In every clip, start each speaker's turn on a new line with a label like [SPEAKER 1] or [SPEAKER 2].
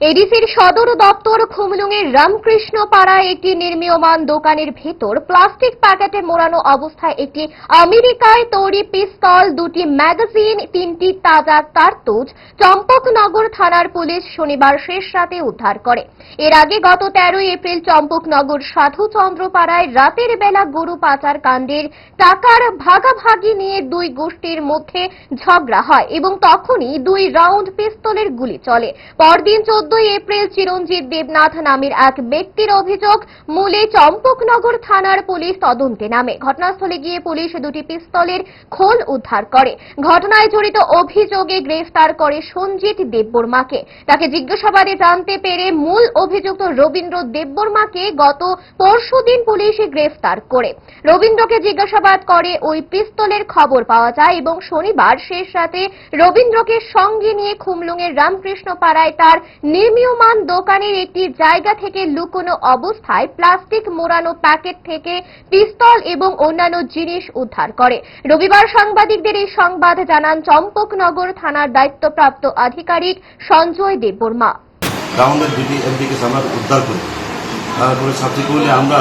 [SPEAKER 1] এডিসির সদর দপ্তর খুমলুঙের রামকৃষ্ণ পাড়ায় একটি নির্মীয়মান দোকানের ভেতর প্লাস্টিক প্যাকেটে মোড়ানো অবস্থায় একটি আমেরিকায় তৈরি পিস্তল, দুটি ম্যাগাজিন, তিনটি তাজা কার্তুজ চম্পকনগর থানার পুলিশ শনিবার শেষ রাতে উদ্ধার করে। এর আগে গত তেরোই এপ্রিল চম্পকনগর সাধুচন্দ্র পাড়ায় রাতের বেলা গরু পাচার কাণ্ডের টাকার ভাগাভাগি নিয়ে দুই গোষ্ঠীর মধ্যে ঝগড়া হয় এবং তখনই দুই রাউন্ড পিস্তলের গুলি চলে। পরদিন চোদ্দই এপ্রিল চিরঞ্জিত দেবনাথ নামের এক ব্যক্তির অভিযোগ, মূলে চম্পকনগর থানার পুলিশ তদন্তে নামে। ঘটনাস্থলে গিয়ে পুলিশ দুটি পিস্তলের খোল উদ্ধার করে। ঘটনায় জড়িত অভিযোগে গ্রেফতার করে সঞ্জিত দেববর্মাকে। তাকে জিজ্ঞাসাবাদে জানতে পেরে মূল অভিযুক্ত রবীন্দ্র দেববর্মাকে গত পরশুদিন পুলিশ গ্রেফতার করে। রবীন্দ্রকে জিজ্ঞাসাবাদ করে ওই পিস্তলের খবর পাওয়া যায় এবং শনিবার শেষ রাতে রবীন্দ্রকে সঙ্গে নিয়ে খুমলুঙের রামকৃষ্ণ পাড়ায় তার নির্মীয়মান দোকানের একটি জায়গা থেকে লুকোনো অবস্থায় প্লাস্টিক মোড়ানো প্যাকেট থেকে পিস্তল এবং অন্যান্য জিনিস উদ্ধার করে। রবিবার সাংবাদিকদের এই সংবাদ জানান চম্পকনগর থানার দায়িত্বপ্রাপ্ত আধিকারিক সঞ্জয় দেববর্মা।
[SPEAKER 2] উদ্ধার করি। তারপরে আমরা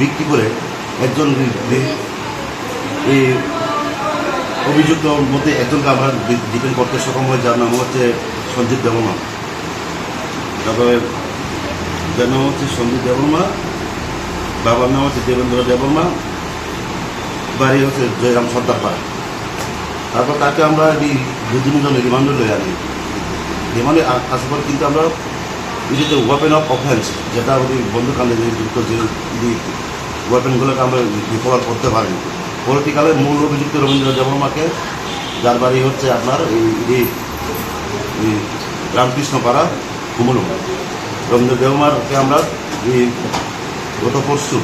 [SPEAKER 2] বিক্রি করে একজন অভিযুক্ত মধ্যে একজনকে আমরা ডিপেন্ড করতে সক্ষম হয়ে, যার নাম হচ্ছে সঞ্জিত দেবমা তারপরে যার নাম হচ্ছে সঞ্জিত দেবমা বাবার নাম হচ্ছে দেবেন্দ্র দেবমা বাড়ি হচ্ছে জয়রাম সর্দার পাড়া। তারপর তাকে আমরা এই দু তিন জন রিমান্ডে লয়ে আনি। রিমান্ডে আসার পর কিন্তু আমরা যে ওয়েপেন অফ অফেন্স যেটা বন্ধুকাণ্ডে যে যুক্ত যে ওয়েপেনগুলোকে আমরা রিকভার করতে পারি পরবর্তীকালে মূল অভিযুক্ত রবীন্দ্র দেবর্মাকে যার বাড়ি হচ্ছে আপনার এই এই এই রামকৃষ্ণ পাড়া কুমলু রবীন্দ্র দেবমারকে আমরা এই গত পরশু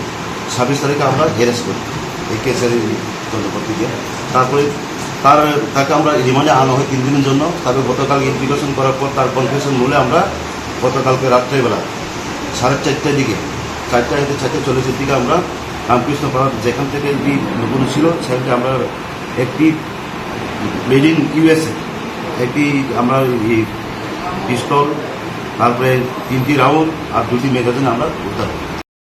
[SPEAKER 2] ছাব্বিশ তারিখে আমরা অ্যারেস্ট করি এই কেসের তদন্তপত্রিকে তারপরে তার, তাকে আমরা রিমান্ডে আনা হয় তিন দিনের জন্য। তারপরে গতকাল ইনভিটেশন করার পর তার কনফিউশন মূলে আমরা গতকালকে রাত্রেবেলা সাড়ে চারটার দিকে চারটা চারটে চল্লিশের দিকে আমরা রামকৃষ্ণ পাড়ার যেখান থেকে যে নতুন ছিল, সেখানে আমরা একটি মেড ইন ইউএসএ একটি আমরা পিস্তল তারপরে তিনটি রাউন্ড আর দুটি ম্যাগাজিন আমরা উদ্ধার করি।